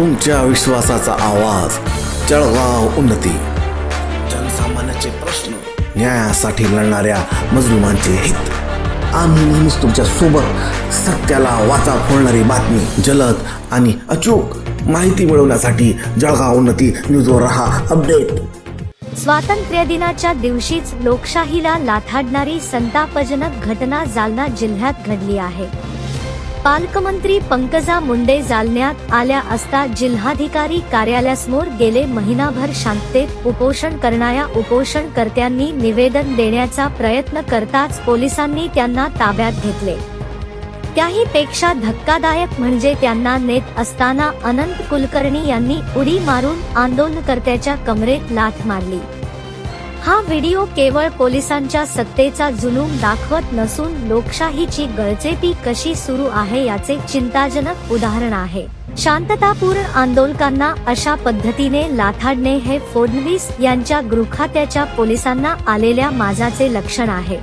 तुमच्या विश्वासाचा आवाज. जळगाव उन्नती. जनसामान्याचे प्रश्न न्यायासाठी लढणाऱ्या मजलुमांचे हित. आम्ही नेहमीच तुमच्यासोबत सत्याला वाचा फोडणारी बातमी जलद आणि अचूक माहिती मिळवण्यासाठी जळगाव उन्नती न्यूजवर रहा अपडेट. स्वातंत्र्य दिनाच्या दिवशीच लोकशाहीला लाथाडणारी संतापजनक घटना जालना जिल्ह्यात घडली आहे. पालकमंत्री पंकजा मुंडे जालन्यात आल्या असता जिल्हाधिकारी कार्यालयासमोर गेले महिनाभर शांततेत उपोषण करणाऱ्या उपोषणकर्त्यांनी निवेदन देण्याचा प्रयत्न करताच पोलिसांनी त्यांना ताब्यात घेतले. त्याही पेक्षा धक्कादायक म्हणजे त्यांना नेत असताना अनंत कुलकर्णी यांनी उडी मारून आंदोलनकर्त्याच्या कमरेत लाथ मारली. हा व्हिडिओ केवळ पोलिसांच्या सत्तेचा जुलूम दाखवत नसून लोकशाहीची गळचेपी कशी सुरू आहे याचे चिंताजनक उदाहरण आहे. शांततापूर्ण आंदोलकांना अशा पद्धतीने लाथाडणे हे फडणवीस यांच्या गृहखात्याच्या पोलिसांना आलेल्या माजाचे लक्षण आहे.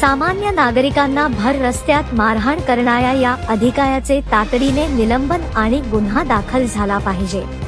सामान्य नागरिकांना भर रस्त्यात मारहाण करणाऱ्या या अधिकाऱ्याचे तातडीने निलंबन आणि गुन्हा दाखल झाला पाहिजे.